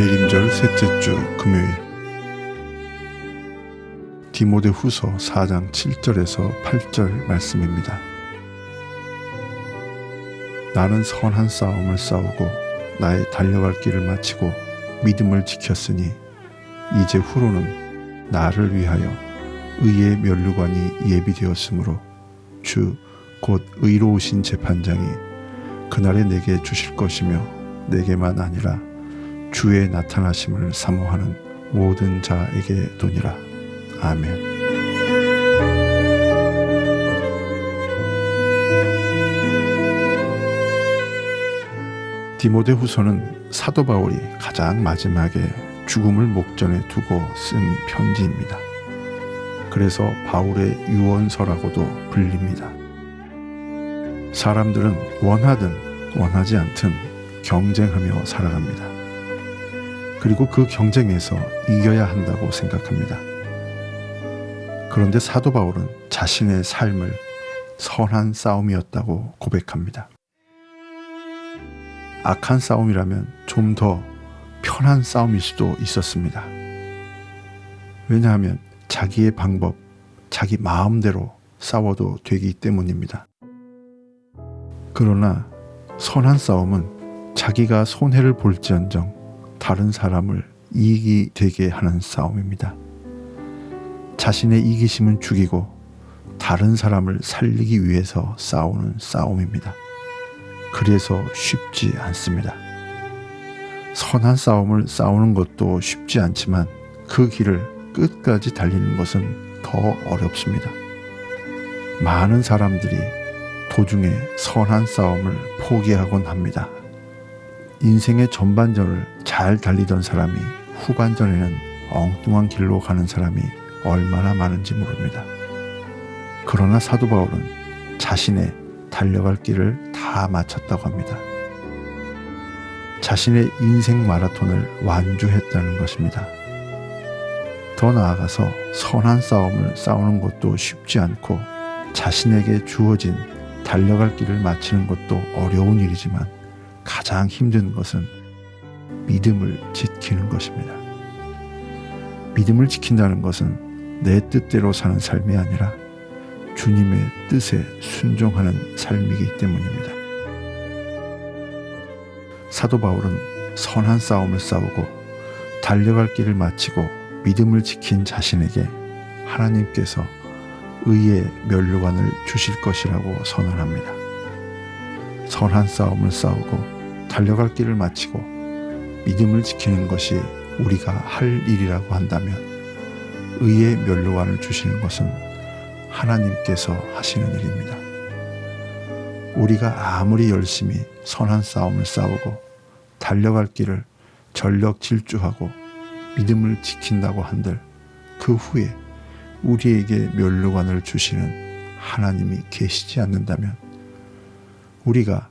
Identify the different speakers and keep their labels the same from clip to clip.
Speaker 1: 명절 셋째 주 금요일 디모데 후서 4장 7절에서 8절 말씀입니다. 나는 선한 싸움을 싸우고 나의 달려갈 길을 마치고 믿음을 지켰으니 이제 후로는 나를 위하여 의의 면류관이 예비되었으므로 주 곧 의로우신 재판장이 그날에 내게 주실 것이며 내게만 아니라 주의 나타나심을 사모하는 모든 자에게 도니라. 아멘. 디모데 후서는 사도 바울이 가장 마지막에 죽음을 목전에 두고 쓴 편지입니다. 그래서 바울의 유언서라고도 불립니다. 사람들은 원하든 원하지 않든 경쟁하며 살아갑니다. 그리고 그 경쟁에서 이겨야 한다고 생각합니다. 그런데 사도 바울은 자신의 삶을 선한 싸움이었다고 고백합니다. 악한 싸움이라면 좀 더 편한 싸움일 수도 있었습니다. 왜냐하면 자기의 방법, 자기 마음대로 싸워도 되기 때문입니다. 그러나 선한 싸움은 자기가 손해를 볼지언정 다른 사람을 이익이 되게 하는 싸움입니다. 자신의 이기심은 죽이고 다른 사람을 살리기 위해서 싸우는 싸움입니다. 그래서 쉽지 않습니다. 선한 싸움을 싸우는 것도 쉽지 않지만 그 길을 끝까지 달리는 것은 더 어렵습니다. 많은 사람들이 도중에 선한 싸움을 포기하곤 합니다. 인생의 전반전을 잘 달리던 사람이 후반전에는 엉뚱한 길로 가는 사람이 얼마나 많은지 모릅니다. 그러나 사도 바울은 자신의 달려갈 길을 다 마쳤다고 합니다. 자신의 인생 마라톤을 완주했다는 것입니다. 더 나아가서 선한 싸움을 싸우는 것도 쉽지 않고 자신에게 주어진 달려갈 길을 마치는 것도 어려운 일이지만 가장 힘든 것은 믿음을 지키는 것입니다. 믿음을 지킨다는 것은 내 뜻대로 사는 삶이 아니라 주님의 뜻에 순종하는 삶이기 때문입니다. 사도 바울은 선한 싸움을 싸우고 달려갈 길을 마치고 믿음을 지킨 자신에게 하나님께서 의의 면류관을 주실 것이라고 선언합니다. 선한 싸움을 싸우고 달려갈 길을 마치고 믿음을 지키는 것이 우리가 할 일이라고 한다면 의의 면류관을 주시는 것은 하나님께서 하시는 일입니다. 우리가 아무리 열심히 선한 싸움을 싸우고 달려갈 길을 전력 질주하고 믿음을 지킨다고 한들 그 후에 우리에게 멸류관을 주시는 하나님이 계시지 않는다면 우리가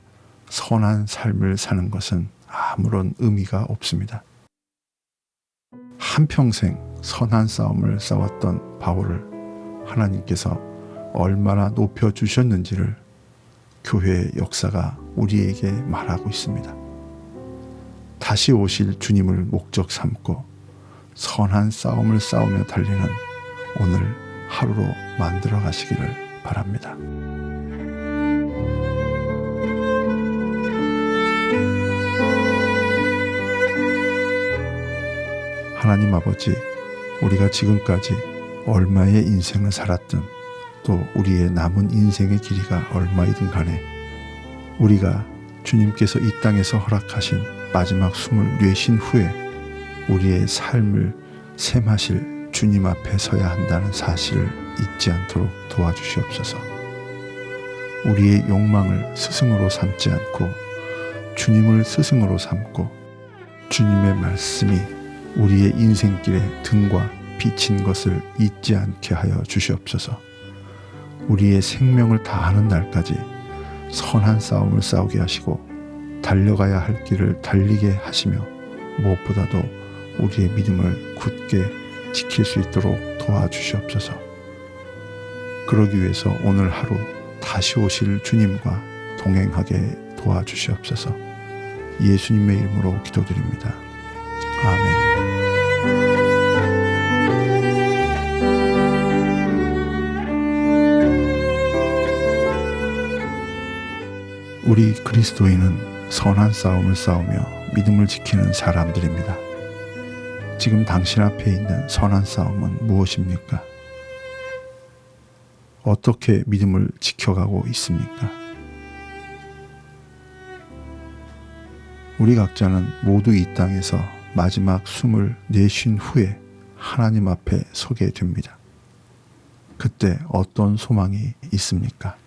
Speaker 1: 선한 삶을 사는 것은 아무런 의미가 없습니다. 한평생 선한 싸움을 싸웠던 바울을 하나님께서 얼마나 높여주셨는지를 교회의 역사가 우리에게 말하고 있습니다. 다시 오실 주님을 목적 삼고 선한 싸움을 싸우며 달리는 오늘 하루로 만들어 가시기를 바랍니다. 하나님 아버지, 우리가 지금까지 얼마의 인생을 살았든 또 우리의 남은 인생의 길이가 얼마이든 간에 우리가 주님께서 이 땅에서 허락하신 마지막 숨을 뇌신 후에 우리의 삶을 샘하실 주님 앞에 서야 한다는 사실을 잊지 않도록 도와주시옵소서. 우리의 욕망을 스승으로 삼지 않고 주님을 스승으로 삼고 주님의 말씀이 우리의 인생길에 등과 비친 것을 잊지 않게 하여 주시옵소서. 우리의 생명을 다하는 날까지 선한 싸움을 싸우게 하시고 달려가야 할 길을 달리게 하시며 무엇보다도 우리의 믿음을 굳게 지킬 수 있도록 도와주시옵소서. 그러기 위해서 오늘 하루 다시 오실 주님과 동행하게 도와주시옵소서. 예수님의 이름으로 기도드립니다. 아멘. 우리 그리스도인은 선한 싸움을 싸우며 믿음을 지키는 사람들입니다. 지금 당신 앞에 있는 선한 싸움은 무엇입니까? 어떻게 믿음을 지켜가고 있습니까? 우리 각자는 모두 이 땅에서 마지막 숨을 내쉰 후에 하나님 앞에 서게 됩니다. 그때 어떤 소망이 있습니까?